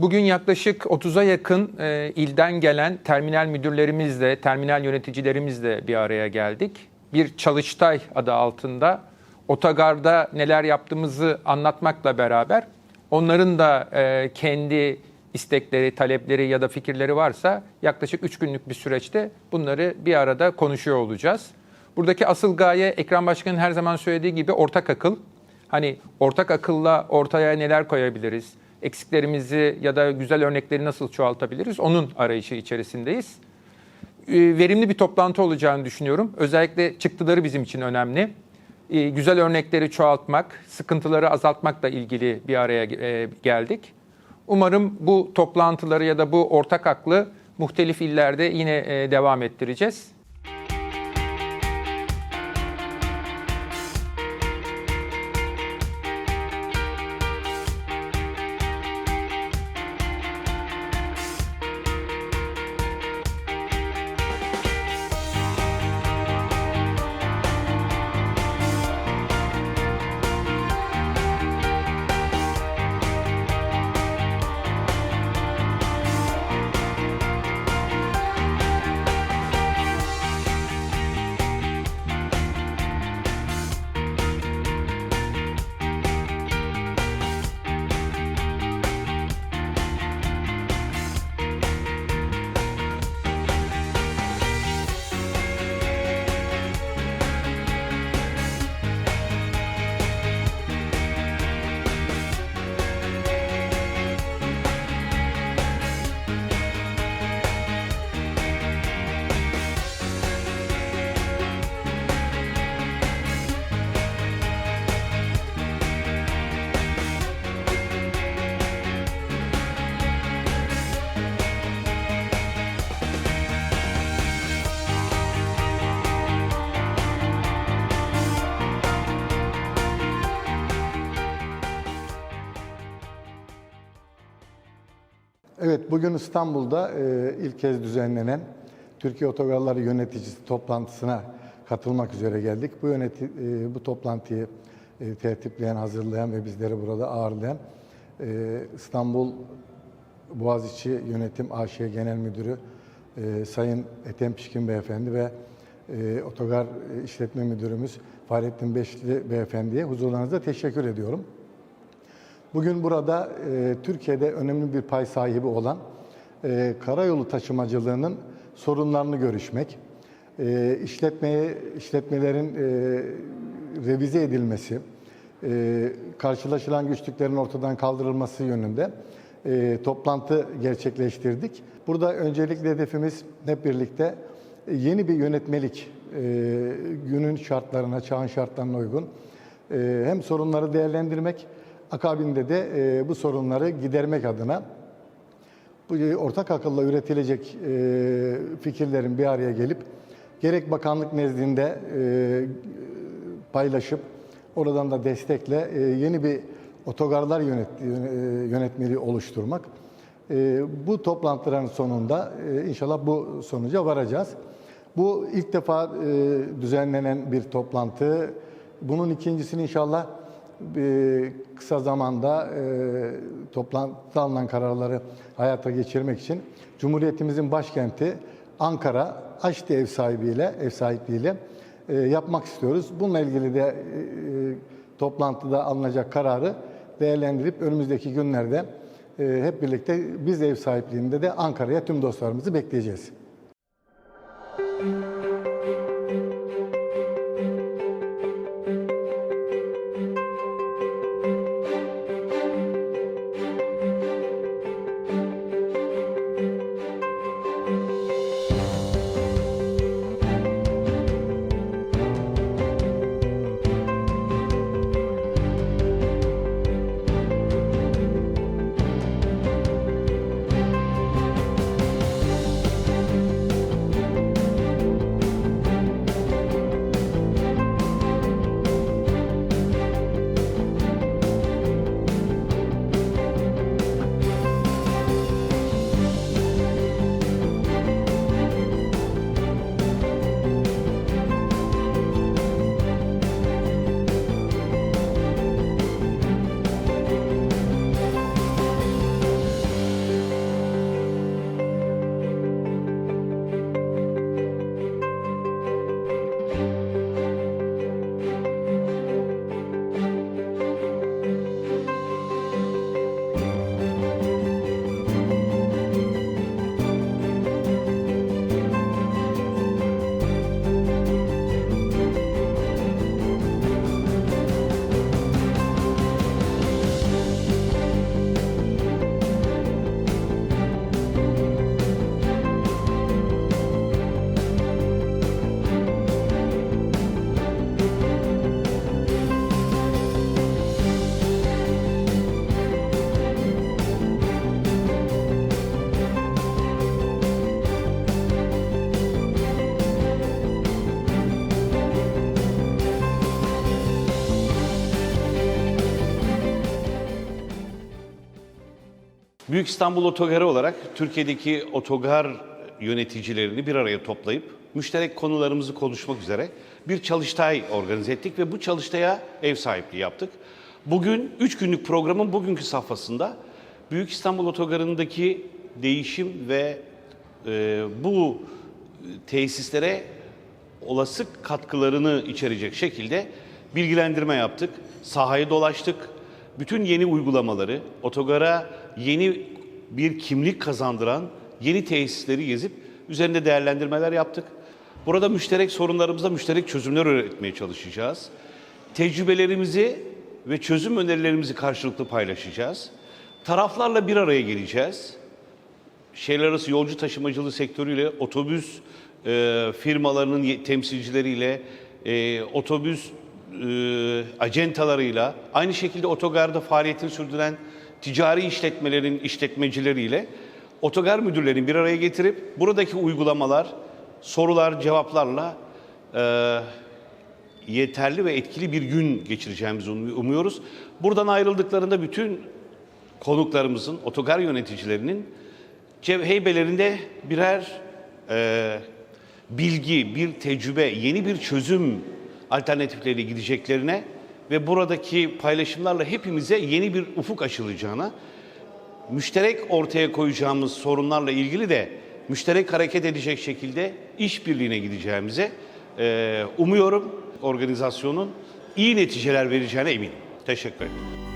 Bugün yaklaşık 30'a yakın e, ilden gelen terminal müdürlerimizle, terminal yöneticilerimizle bir araya geldik. Bir çalıştay adı altında otogarda neler yaptığımızı anlatmakla beraber onların da e, kendi istekleri, talepleri ya da fikirleri varsa yaklaşık 3 günlük bir süreçte bunları bir arada konuşuyor olacağız. Buradaki asıl gaye Ekrem Başkan'ın her zaman söylediği gibi ortak akıl. Hani ortak akılla ortaya neler koyabiliriz? Eksiklerimizi ya da güzel örnekleri nasıl çoğaltabiliriz? Onun arayışı içerisindeyiz. Ee, Verimli bir toplantı olacağını düşünüyorum. Özellikle çıktıları bizim için önemli. Ee, Güzel örnekleri çoğaltmak, sıkıntıları azaltmakla ilgili bir araya e, geldik. Umarım bu toplantıları ya da bu ortak aklı muhtelif illerde yine e, devam ettireceğiz. Evet, bugün İstanbul'da e, ilk kez düzenlenen Türkiye Otogarları Yöneticisi toplantısına katılmak üzere geldik. Bu yöneti, e, bu toplantıyı e, tertipleyen, hazırlayan ve bizleri burada ağırlayan e, İstanbul Boğaziçi Yönetim AŞ Genel Müdürü e, Sayın Ethem Pişkin Beyefendi ve e, Otogar İşletme Müdürümüz Fahrettin Beşli Beyefendi'ye huzurlarınızda teşekkür ediyorum. Bugün burada e, Türkiye'de önemli bir pay sahibi olan e, karayolu taşımacılığının sorunlarını görüşmek, e, işletmeye işletmelerin e, revize edilmesi, e, karşılaşılan güçlüklerin ortadan kaldırılması yönünde e, toplantı gerçekleştirdik. Burada öncelikle hedefimiz hep birlikte e, yeni bir yönetmelik, e, günün şartlarına, çağın şartlarına uygun e, hem sorunları değerlendirmek, akabinde de e, bu sorunları gidermek adına bu e, ortak akılla üretilecek e, fikirlerin bir araya gelip gerek bakanlık nezdinde e, paylaşıp oradan da destekle e, yeni bir otogarlar yönet, yönetmeliği oluşturmak. E, bu toplantıların sonunda e, inşallah bu sonuca varacağız. Bu ilk defa e, düzenlenen bir toplantı. Bunun ikincisini inşallah e, kısa zamanda e, toplantıda alınan kararları hayata geçirmek için Cumhuriyetimizin başkenti Ankara Aşti ev sahibiyle ev sahipliğiyle e, yapmak istiyoruz. Bununla ilgili de e, toplantıda alınacak kararı değerlendirip önümüzdeki günlerde e, hep birlikte biz ev sahipliğinde de Ankara'ya tüm dostlarımızı bekleyeceğiz. Büyük İstanbul Otogarı olarak Türkiye'deki otogar yöneticilerini bir araya toplayıp müşterek konularımızı konuşmak üzere bir çalıştay organize ettik ve bu çalıştaya ev sahipliği yaptık. Bugün 3 günlük programın bugünkü safhasında Büyük İstanbul Otogarı'ndaki değişim ve e, bu tesislere olası katkılarını içerecek şekilde bilgilendirme yaptık. Sahayı dolaştık. Bütün yeni uygulamaları, otogara yeni bir kimlik kazandıran yeni tesisleri gezip üzerinde değerlendirmeler yaptık. Burada müşterek sorunlarımızda müşterek çözümler üretmeye çalışacağız. Tecrübelerimizi ve çözüm önerilerimizi karşılıklı paylaşacağız. Taraflarla bir araya geleceğiz şehirler arası yolcu taşımacılığı sektörüyle, otobüs e, firmalarının temsilcileriyle, e, otobüs e, acentalarıyla, aynı şekilde otogarda faaliyetini sürdüren ticari işletmelerin işletmecileriyle otogar müdürlerini bir araya getirip buradaki uygulamalar, sorular, cevaplarla e, yeterli ve etkili bir gün geçireceğimizi um- umuyoruz. Buradan ayrıldıklarında bütün konuklarımızın, otogar yöneticilerinin heybelerinde birer e, bilgi, bir tecrübe, yeni bir çözüm alternatifleriyle gideceklerine ve buradaki paylaşımlarla hepimize yeni bir ufuk açılacağına, müşterek ortaya koyacağımız sorunlarla ilgili de müşterek hareket edecek şekilde işbirliğine gideceğimize e, umuyorum organizasyonun iyi neticeler vereceğine eminim. Teşekkür ederim.